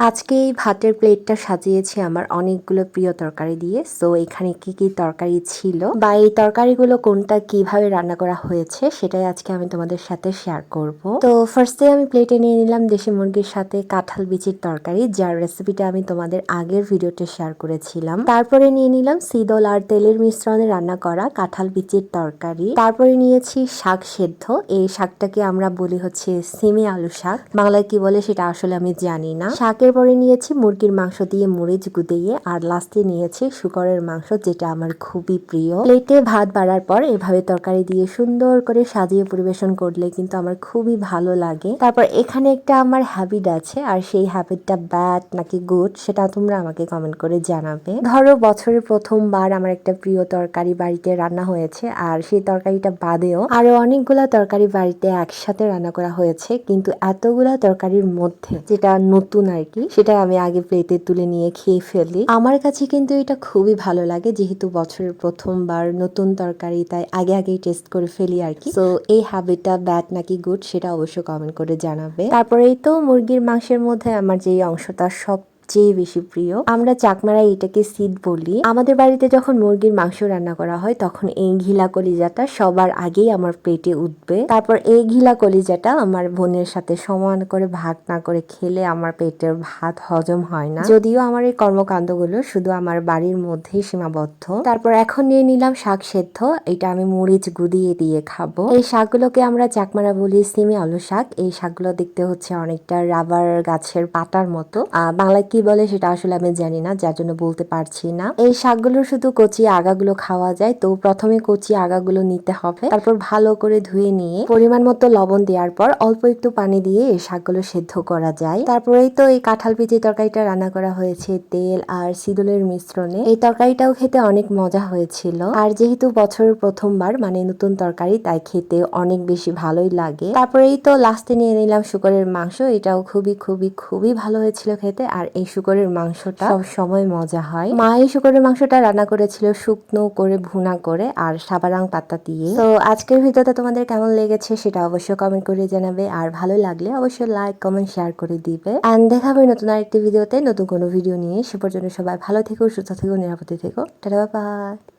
আজকে এই ভাতের প্লেটটা সাজিয়েছি আমার অনেকগুলো প্রিয় তরকারি দিয়ে। সো এখানে কি কি তরকারি ছিল বা এই তরকারিগুলো কোনটা কীভাবে রান্না করা হয়েছে সেটাই আজকে আমি তোমাদের সাথে শেয়ার করব। তো ফার্স্টে আমি প্লেটে নিয়ে নিলাম দেশি মুরগির সাথে কাঁঠাল বিচির তরকারি, যার রেসিপিটা আমি তোমাদের আগের ভিডিওতে শেয়ার করেছিলাম। তারপরে নিয়ে নিলাম সিদল আর তেলের মিশ্রণে রান্না করা কাঁঠাল বিচির তরকারি। তারপরে নিয়েছি শাক সেদ্ধ। এই শাকটাকে আমরা বলি হচ্ছে সিমি আলু শাক। বাংলায় কি বলে সেটা আসলে আমি জানি না। শাকের পরে নিয়েছি, মুরগির মাংস দিয়ে মরিচ গুদিয়ে আর লাস্টে নিয়েছি শুকরের মাংস, যেটা আমার খুবই প্রিয়। প্লেটে ভাত বাড়ার পর এভাবে তরকারি দিয়ে সুন্দর করে সাজিয়ে পরিবেশন করলে কিন্তু আমার খুবই ভালো লাগে। তারপর এখানে একটা আমার হ্যাবিট আছে, আর সেই হ্যাবিটটা ব্যাড নাকি গুড সেটা তোমরা আমাকে কমেন্ট করে জানাবে। ধরো বছরের প্রথমবার আমার একটা প্রিয় তরকারি বাড়িতে রান্না হয়েছে, আর সেই তরকারিটা বাদেও আরও অনেকগুলা তরকারি বাড়িতে একসাথে রান্না করা হয়েছে, কিন্তু এতগুলা তরকারির মধ্যে, যেটা নতুন আর কি সেটা আমি আগে প্লেটে তুলে নিয়ে খেয়ে ফেলি। আমার কাছে কিন্তু এটা খুবই ভালো লাগে, যেহেতু বছরের প্রথমবার নতুন তরকারি, তাই আগে আগেই টেস্ট করে ফেলি আর কি। তো এই হ্যাবিটটা ব্যাড নাকি গুড সেটা অবশ্যই কমেন্ট করে জানাবে। তারপরেই তো মুরগির মাংসের মধ্যে আমার যে অংশটা সব সবচেয়ে বেশি প্রিয়। আমরা চাকমারা এটাকে সিড বলি। আমাদের বাড়িতে যখন মুরগির মাংস রান্না করা হয়, তখন এই ঘিলা কলিজাটা সবার আগেই আমার প্লেটে উঠবে। তারপর এই ঘিলা কলিজাটা আমার বোনের সাথে সমান করে, ভাগ না করে খেলে আমার পেটের ভাত হজম হয় না। যদিও আমার এই কর্মকাণ্ডগুলো শুধু আমার বাড়ির মধ্যেই সীমাবদ্ধ। তারপর এখন নিয়ে নিলাম শাক সেদ্ধ। এটা আমি মরিচ গুদিয়ে দিয়ে খাব। এই শাকগুলোকে আমরা চাকমারা বলি সিমি আলু শাক। এই শাকগুলো দেখতে হচ্ছে অনেকটা রাবার গাছের পাতার মতো। বাংলায় কি বলে সেটা আসলে আমি জানি না, যার জন্য বলতে পারছি না। এই শাকগুলোর শুধু কচি আগাগুলো খাওয়া যায়, তো প্রথমে কচি আগাগুলো নিতে হবে। তারপর ভালো করে ধুয়ে নিয়ে পরিমাণ মতো লবণ দেওয়ার পর অল্প একটু পানি দিয়ে এই শাকগুলো সেদ্ধ করা যায়। তারপরেই তো এই কাঁঠাল পিচি তরকারিটা রান্না করা হয়েছে, তেল আর সিদুলের মিশ্রণে। এই তরকারিটাও খেতে অনেক মজা হয়েছিল। আর যেহেতু বছরের প্রথমবার মানে নতুন তরকারি, তাই খেতে অনেক বেশি ভালোই লাগে। তারপরেই তো লাস্টে নিয়ে নিলাম শুকরের মাংস। এটাও খুবই খুবই খুবই ভালো হয়েছিল খেতে। আর এই শুকরের মাংসটা সব সময় মজা হয়। মা এই শুকরের মাংসটা রান্না করেছিল শুকনো করে ভুনা করে আর সাবারাং পাতা দিয়ে। তো আজকের ভিডিওটা তোমাদের কেমন লেগেছে সেটা অবশ্যই কমেন্ট করে জানাবে। আর ভালো লাগলে অবশ্যই লাইক কমেন্ট শেয়ার করে দিবে। অ্যান্ড দেখাবে নতুন আরেকটি ভিডিওতে নতুন কোনো ভিডিও নিয়ে। সে পর্যন্ত সবাই ভালো থেকো সুস্থ থেকো নিরাপদে থেকো। Tata bye